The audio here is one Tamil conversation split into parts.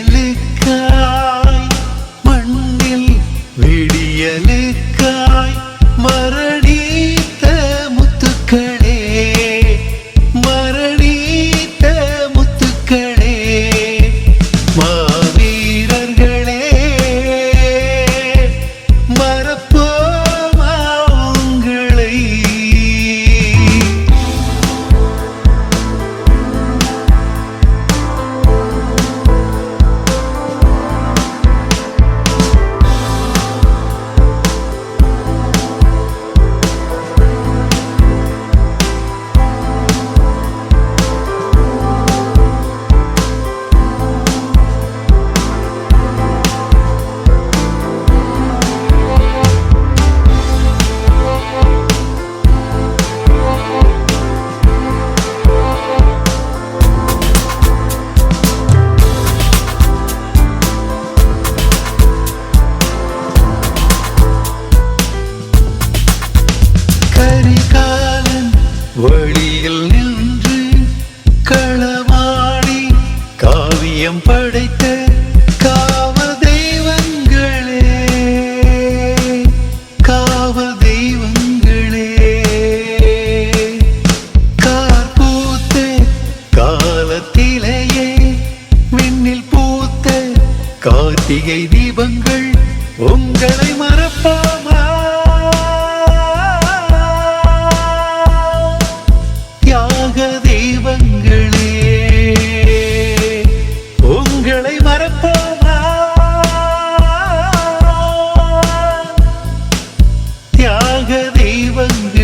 விடியலுக்காய் மண்ணில் விடியலுக்காய். நித்தியம் படைத்த காவல் தெய்வங்களே காவல் தெய்வங்களே. கார்பூத்த காலத்திலேயே விண்ணில் பூத்த கார்த்திகை தெய்வங்கள்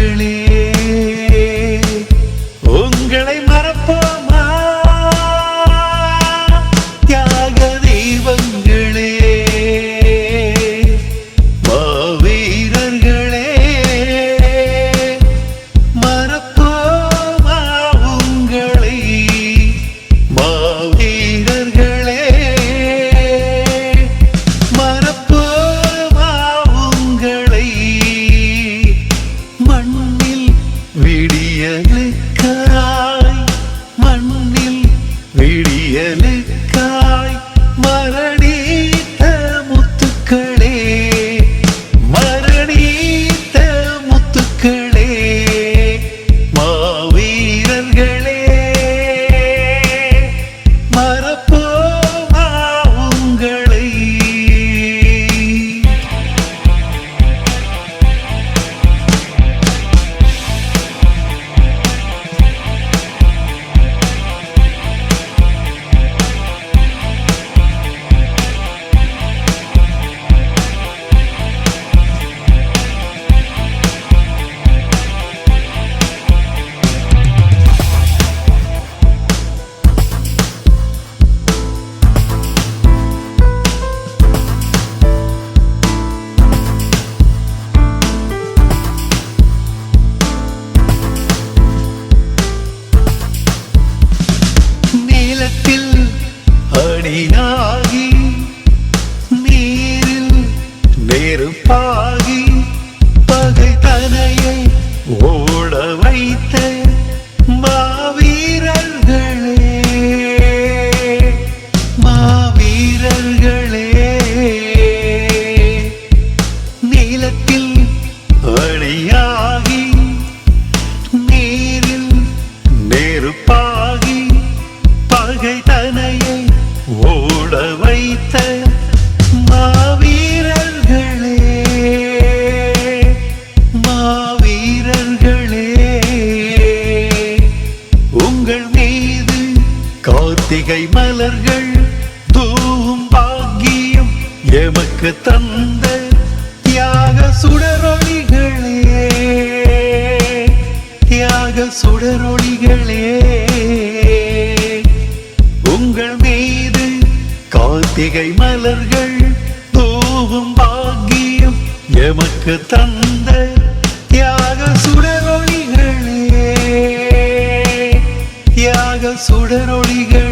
ele சுடரொளிகளே உங்கள் மீது கார்த்திகை மலர்கள் தூவும் பாக்கியம் எமக்கு தந்த தியாக சுடரொளிகளே தியாக சுடரொளிகள்